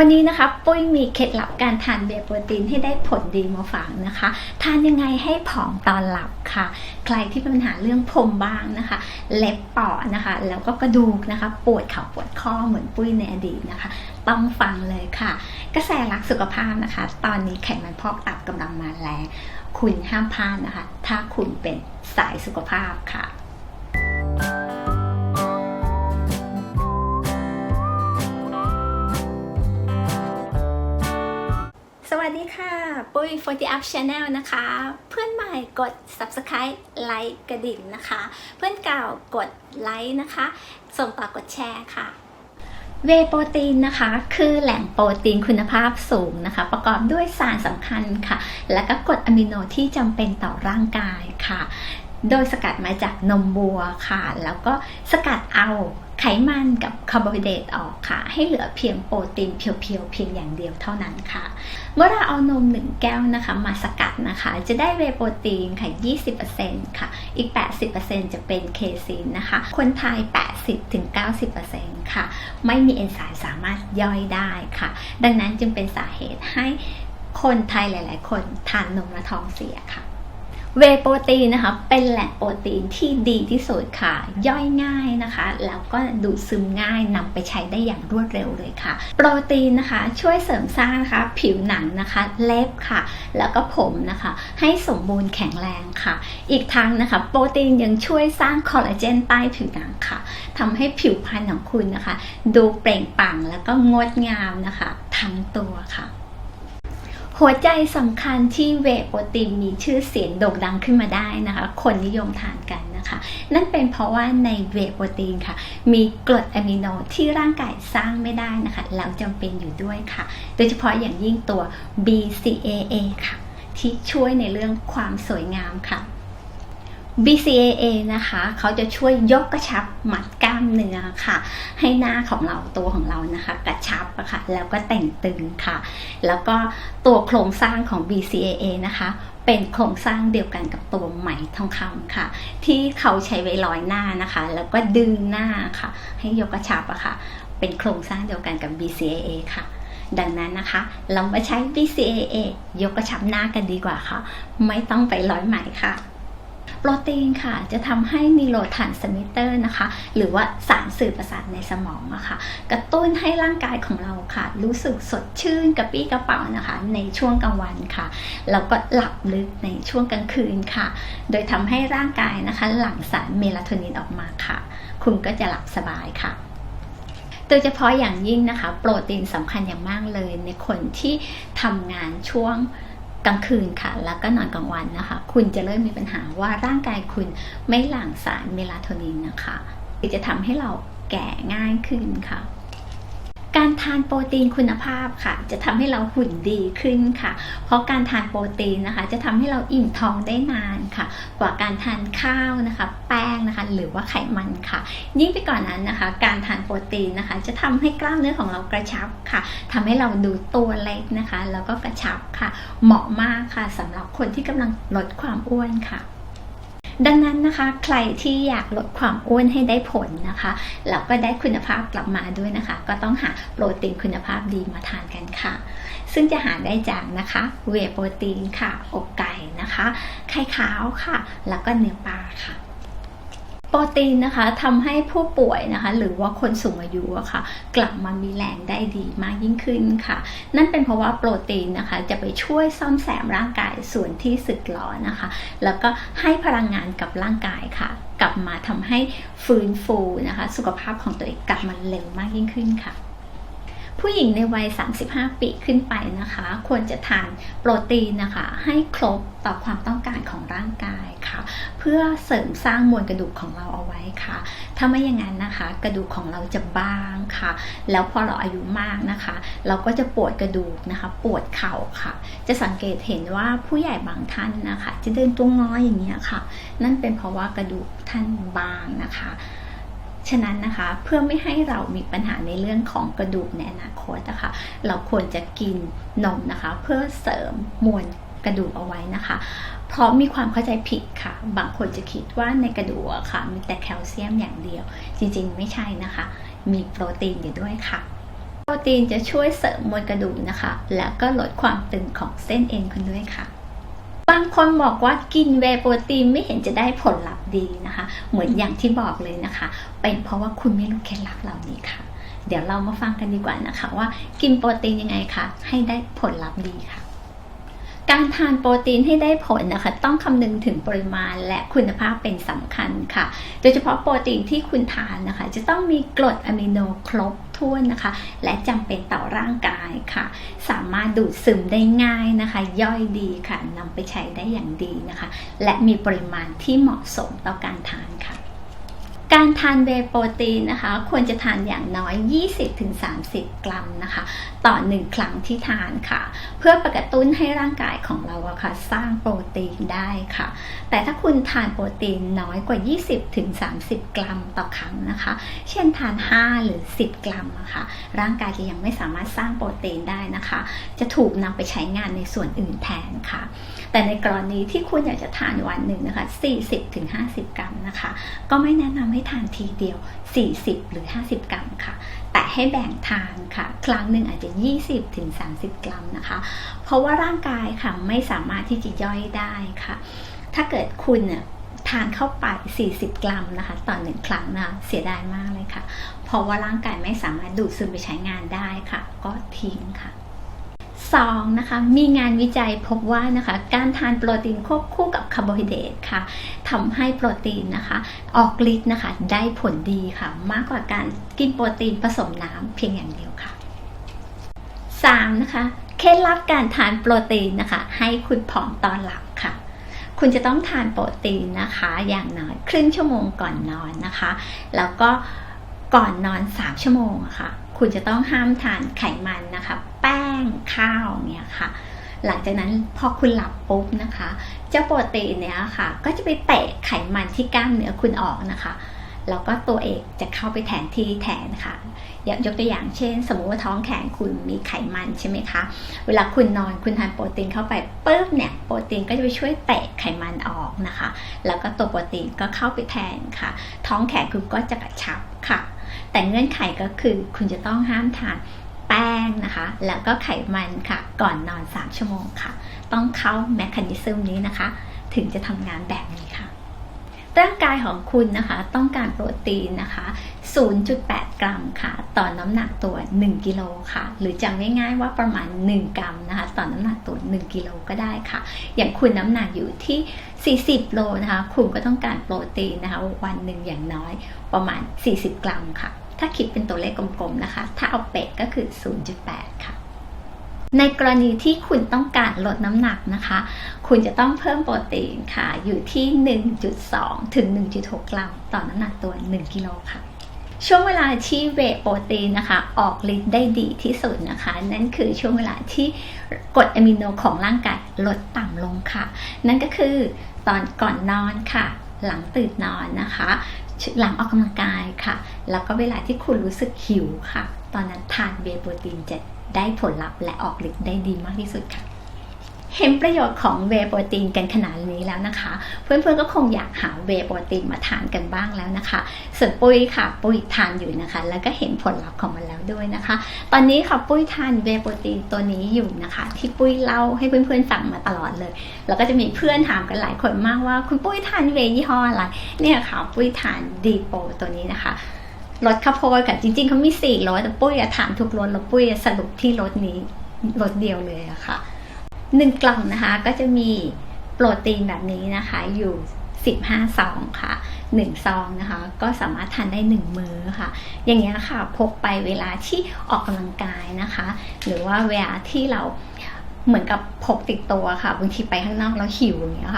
วันนี้นะคะปุ้ยมีเคล็ดลับการทานเบโปรตีนให้ได้ผลดีมาฝากนะคะ ทานยังไงให้ผอมตอนหลับค่ะ ใครที่มีปัญหาเรื่องผมบ้างนะคะ เล็บปอดนะคะ แล้วก็กระดูกนะคะ ปวดเข่าปวดข้อเหมือนปุ้ยในอดีตนะคะ ต้องฟังเลยค่ะ กระแสรักสุขภาพนะคะ ตอนนี้ไขมันพอกตับกำลังมาแรงคุณห้ามพลาดนะคะ ถ้าคุณเป็นสายสุขภาพค่ะ ปุ้ย 40 Up Channel นะคะ เพื่อนใหม่กด Subscribe ไลค์กระดิ่งนะคะ เพื่อนเก่ากดไลค์นะคะ ส่งต่อกดแชร์ค่ะ เวโปรตีนนะคะ คือแหล่งโปรตีนคุณภาพสูงนะคะ ประกอบด้วยสารสำคัญค่ะ และก็กรดอะมิโนที่จำเป็นต่อร่างกายค่ะ โดยสกัดมาจากนมวัวค่ะ แล้วก็สกัดเอา ไขมันกับคาร์โบไฮเดรตออกค่ะ ให้เหลือเพียงโปรตีนเพียวๆเพียงอย่างเดียวเท่านั้นค่ะ เมื่อเราเอานม1แก้วนะคะมาสกัดนะคะ จะได้เวโปรตีนค่ะ 20%ค่ะ อีก 80%จะเป็นเคซีนนะคะ คนไทย 80-90%ค่ะ ไม่มีเอนไซม์สามารถย่อยได้ค่ะ ดังนั้นจึงเป็นสาเหตุให้คนไทยหลาย ๆ คนทานนมและท้องเสียค่ะ เวโปรตีนนะคะเป็นแหล่งโปรตีนที่ดีที่สุดค่ะ ย่อยง่ายนะคะ แล้วก็ดูดซึมง่ายนำไปใช้ได้อย่างรวดเร็วเลยค่ะ โปรตีนนะคะช่วยเสริมสร้างนะคะผิวหนังนะคะ เล็บค่ะ แล้วก็ผมนะคะ ให้สมบูรณ์แข็งแรงค่ะ อีกทั้งนะคะ โปรตีนยังช่วยสร้างคอลลาเจนใต้ผิวหนังค่ะทำให้ผิวพรรณของคุณนะคะ ดูเปล่งปลั่งแล้วก็งดงามนะคะ ทั้งตัวค่ะ หัวใจสำคัญที่เวโปรตีนมีชื่อเสียงโด่งดังขึ้นมาได้นะคะ คนนิยมทานกันนะคะ นั่นเป็นเพราะว่าในเวโปรตีนค่ะ มีกรดอะมิโนที่ร่างกายสร้างไม่ได้นะคะ แล้วจำเป็นอยู่ด้วยค่ะ โดยเฉพาะอย่างยิ่งตัว BCAA ค่ะ ที่ช่วยในเรื่องความสวยงามค่ะ BCAA นะคะ เขาจะช่วยยกกระชับมัดกล้ามเนื้อค่ะ ให้หน้าของเราตัวของเรานะคะ กระชับอะค่ะแล้วก็แต่งตึงค่ะ แล้วก็ตัวโครงสร้างของ BCAA นะคะเป็นโครงสร้างเดียวกันกับตัวไหมทองคำค่ะ ที่เขาใช้ไว้ร้อยหน้านะคะ แล้วก็ดึงหน้าค่ะ ให้ยกกระชับอะค่ะ เป็นโครงสร้างเดียวกันกับ BCAA ค่ะดังนั้นนะคะ เรามาใช้ BCAA ยกกระชับหน้ากันดีกว่าค่ะ ไม่ต้องไปร้อยไหมค่ะ โปรตีนค่ะ จะทำให้นิโรทานสมิเตอร์นะคะ หรือว่าสารสื่อประสาทในสมองอะค่ะ กระตุ้นให้ร่างกายของเราค่ะ รู้สึกสดชื่นกระปี้กระเป๋านะคะ ในช่วงกลางวันค่ะ แล้วก็หลับลึกในช่วงกลางคืนค่ะ โดยทำให้ร่างกายนะคะ หลั่งสารเมลาโทนินออกมาค่ะ คุณก็จะหลับสบายค่ะโดยเฉพาะอย่างยิ่งนะคะ โปรตีนสำคัญอย่างมากเลยในคนที่ทำงานช่วง กลางคืนค่ะ แล้วก็นอนกลางวันนะคะ คุณจะเริ่มมีปัญหาว่าร่างกายคุณไม่หลั่งสารเมลาโทนินนะคะจะทำให้เราแก่ง่ายขึ้นค่ะารทานโปรตีนคุณภาพค่ะ จะทำให้เราหุ่นดีขึ้นค่ะ เพราะการทานโปรตีนนะคะ จะทำให้เราอิ่มท้องได้นานค่ะ กว่าการทานข้าวนะคะ แป้งนะคะ หรือว่าไขมันค่ะ ยิ่งไปกว่านนั้นนะคะ การทานโปรตีนนะคะ จะทำให้กล้ามเนื้อของเรากระชับค่ะทำให้เราดูตัวเล็กนะคะ แล้วก็กระชับค่ะ เหมาะมากค่ะสำหรับคนที่กำลังลดความอ้วนค่ะ ดังนั้นนะคะใครที่อยากลดความอ้วนให้ได้ผลนะคะแล้วก็ได้คุณภาพกลับมาด้วยนะคะ ก็ต้องหาโปรตีนคุณภาพดีมาทานกันค่ะ ซึ่งจะหาได้จากนะคะเวโปรตีนค่ะ อกไก่นะคะ ไข่ขาวค่ะ แล้วก็เนื้อปลาค่ะ โปรตีนนะคะทำให้ผู้ป่วยนะคะ หรือว่าคนสูงอายุอะค่ะ กลับมามีแรงได้ดีมากยิ่งขึ้นค่ะ นั่นเป็นเพราะว่าโปรตีนนะคะ จะไปช่วยซ่อมแซมร่างกายส่วนที่สึกหรอนะคะ แล้วก็ให้พลังงานกับร่างกายค่ะ กลับมาทำให้ฟื้นฟูนะคะ สุขภาพของตัวเองกลับมาเร็วมากยิ่งขึ้นค่ะ ผู้หญิงในวัย 35 ปีขึ้นไปนะคะ ควรจะทานโปรตีนนะคะ ให้ครบต่อความต้องการของร่างกายค่ะ เพื่อเสริมสร้างมวลกระดูกของเราเอาไว้ค่ะ ถ้าไม่อย่างนั้นนะคะ กระดูกของเราจะบางค่ะ แล้วพอเราอายุมากนะคะ เราก็จะปวดกระดูกนะคะ ปวดเข่าค่ะ จะสังเกตเห็นว่าผู้ใหญ่บางท่านนะคะ จะเดินตัวน้อยอย่างเงี้ยค่ะ นั่นเป็นเพราะว่ากระดูกท่านบางนะคะ ฉะนั้นนะคะเพื่อไม่ให้เรามีปัญหาในเรื่องของกระดูกในอนาคตนะคะเราควรจะกินนมนะคะ เพื่อเสริมมวลกระดูกเอาไว้นะคะ เพราะมีความเข้าใจผิดค่ะ บางคนจะคิดว่าในกระดูกอะค่ะมีแต่แคลเซียมอย่างเดียว จริงๆ ไม่ใช่นะคะ มีโปรตีนอยู่ด้วยค่ะโปรตีนจะช่วยเสริมมวลกระดูกนะคะ แล้วก็ลดความตึงของเส้นเอ็นคุณด้วยค่ะ บางคนบอกว่ากินเวย์โปรตีนไม่เห็นจะได้ผลลัพธ์ดีนะคะ เหมือนอย่างที่บอกเลยนะคะ เป็นเพราะว่าคุณไม่รู้เคล็ดลับเหล่านี้ค่ะ เดี๋ยวเรามาฟังกันดีกว่านะคะ ว่ากินโปรตีนยังไงคะให้ได้ผลลัพธ์ดีค่ะ การทานโปรตีนให้ได้ผลนะคะ ต้องคำนึงถึงปริมาณและคุณภาพเป็นสำคัญค่ะ โดยเฉพาะโปรตีนที่คุณทานนะคะ จะต้องมีกรดอะมิโนครบถ้วนนะคะ และจำเป็นต่อร่างกายค่ะ สามารถดูดซึมได้ง่ายนะคะ ย่อยดีค่ะนำไปใช้ได้อย่างดีนะคะ และมีปริมาณที่เหมาะสมต่อการทานค่ะ การทานเวโปรตีนนะคะ ควรจะทานอย่างน้อย 20-30 กรัมนะคะ ต่อ 1 ครั้งที่ทานค่ะ เพื่อประกระตุ้นให้ร่างกายของเราอะค่ะ สร้างโปรตีนได้ค่ะ แต่ถ้าคุณทานโปรตีนน้อยกว่า 20-30 กรัมต่อครั้งนะคะ เช่นทาน 5 หรือ 10 กรัมนะคะร่างกายจะยังไม่สามารถสร้างโปรตีนได้นะคะ จะถูกนำไปใช้งานในส่วนอื่นแทนค่ะ แต่ในกรณีที่คุณอยากจะทานวันหนึ่งนะคะ40-50 กรัมนะคะ ก็ไม่แนะนำให้ทานทีเดียว 40 หรือ 50 กรัมค่ะ แต่ให้แบ่งทานค่ะ ครั้งหนึ่งอาจจะ 20-30 กรัมนะคะ เพราะว่าร่างกายค่ะไม่สามารถที่จะย่อยได้ค่ะ ถ้าเกิดคุณเนี่ยทานเข้าไป 40 กรัมนะคะต่อหนึ่งครั้งนะเสียดายมากเลยค่ะ เพราะว่าร่างกายไม่สามารถดูดซึมไปใช้งานได้ค่ะ ก็ทิ้งค่ะ 2. นะคะมีงานวิจัยพบว่านะคะการทานโปรตีนควบคู่กับคาร์โบไฮเดรตค่ะทำให้โปรตีนนะคะออกฤทธิ์นะคะได้ผลดีค่ะ มากกว่าการกินโปรตีนผสมน้ำเพียงอย่างเดียวค่ะ 3. นะคะเคล็ดลับการทานโปรตีนนะคะ ให้คุณผอมตอนหลับค่ะ คุณจะต้องทานโปรตีนนะคะ อย่างน้อยครึ่งชั่วโมงก่อนนอนนะคะ แล้วก็ก่อนนอน 3 ชั่วโมงะค่ะ คุณจะต้องห้ามทานไขมันนะคะ ป้งข้าวเนี่ยค่ะ หลังจากนั้นพอคุณหลับปุ๊บนะคะ เจ้าโปรตีนเนี้ยค่ะ ก็จะไปเตะไขมันที่กล้ามเนื้อคุณออกนะคะแล้วก็ตัวเอกจะเข้าไปแทนที่แทนค่ะ ยกตัวอย่างเช่น สมมุติว่าท้องแข็งคุณมีไขมันใช่ไหมคะ เวลาคุณนอนคุณทานโปรตีนเข้าไปปุ๊บเนี่ยโปรตีนก็จะไปช่วยเตะไขมันออกนะคะ แล้วก็ตัวโปรตีนก็เข้าไปแทนค่ะ ท้องแข็งคุณก็จะกระชับค่ะ แต่เงื่อนไขก็คือคุณจะต้องห้ามทาน แป้งนะคะ แล้วก็ไขมันค่ะ ก่อนนอน 3 ชั่วโมงค่ะ ต้องเข้าแมคคานิซึมนี้นะคะ ถึงจะทำงานแบบนี้ค่ะ ร่างกายของคุณนะคะ ต้องการโปรตีนนะคะ 0.8 กรัมค่ะ ต่อน้ำหนักตัว 1 กิโลค่ะ หรือจำง่ายๆว่าประมาณ 1 กรัมนะคะ ต่อน้ำหนักตัว 1 กิโลก็ได้ค่ะ อย่างคุณน้ำหนักอยู่ที่ 40 โลนะคะ คุณก็ต้องการโปรตีนนะคะ วันหนึ่งอย่างน้อยประมาณ 40 กรัมค่ะ ถ้าคิดเป็นตัวเลขกลมๆนะคะ ถ้าเอาเป๊ะก็คือ 0.8 ค่ะ ในกรณีที่คุณต้องการลดน้ำหนักนะคะ คุณจะต้องเพิ่มโปรตีนค่ะ อยู่ที่ 1.2 ถึง 1.6 กรัมต่อน้ำหนักตัว 1 กิโลค่ะช่วงเวลาที่เวทโปรตีนนะคะ ออกฤทธิ์ได้ดีที่สุดนะคะ นั่นคือช่วงเวลาที่กรดอะมิโนของร่างกายลดต่ำลงค่ะ นั่นก็คือตอนก่อนนอนค่ะ หลังตื่นนอนนะคะ หลังออกกำลังกายค่ะ แล้วก็เวลาที่คุณรู้สึกหิวค่ะ ตอนนั้นทานเบโปรตีนจะได้ผลลัพธ์และออกฤทธิ์ได้ดีมากที่สุดค่ะ เห็นประโยชน์ของเวโปรตีนกันขนาดนี้แล้วนะคะ เพื่อนๆก็คงอยากหาเวโปรตีนมาทานกันบ้างแล้วนะคะส่วนปุ้ยค่ะ ปุ้ยทานอยู่นะคะ แล้วก็เห็นผลลัพธ์ของมันแล้วด้วยนะคะ ตอนนี้ค่ะปุ้ยทานเวโปรตีนตัวนี้อยู่นะคะ ที่ปุ้ยเล่าให้เพื่อนๆฟังมาตลอดเลย แล้วก็จะมีเพื่อนถามกันหลายคนมากว่า คุณปุ้ยทานเวยี่ห้ออะไรเนี่ยค่ะปุ้ยทานดีโปตัวนี้นะคะรสข้าวโพดกับจริงๆเขามีสี่รสแต่ปุ้ยอะทานทุกรสแล้วปุ้ยสรุปที่รสนี้รสเดียวเลยอะค่ะ หนึ่งกล่องนะคะก็จะมีโปรตีนแบบนี้นะคะอยู่ 15 ซองค่ะ 1 ซองนะคะ ก็สามารถทานได้ 1 มื้อค่ะ อย่างเงี้ยค่ะพกไปเวลาที่ออกกำลังกายนะคะ หรือว่าเวลาที่เราเหมือนกับพกติดตัวค่ะบางทีไปข้างนอกแล้วหิวอย่างเงี้ยค่ะ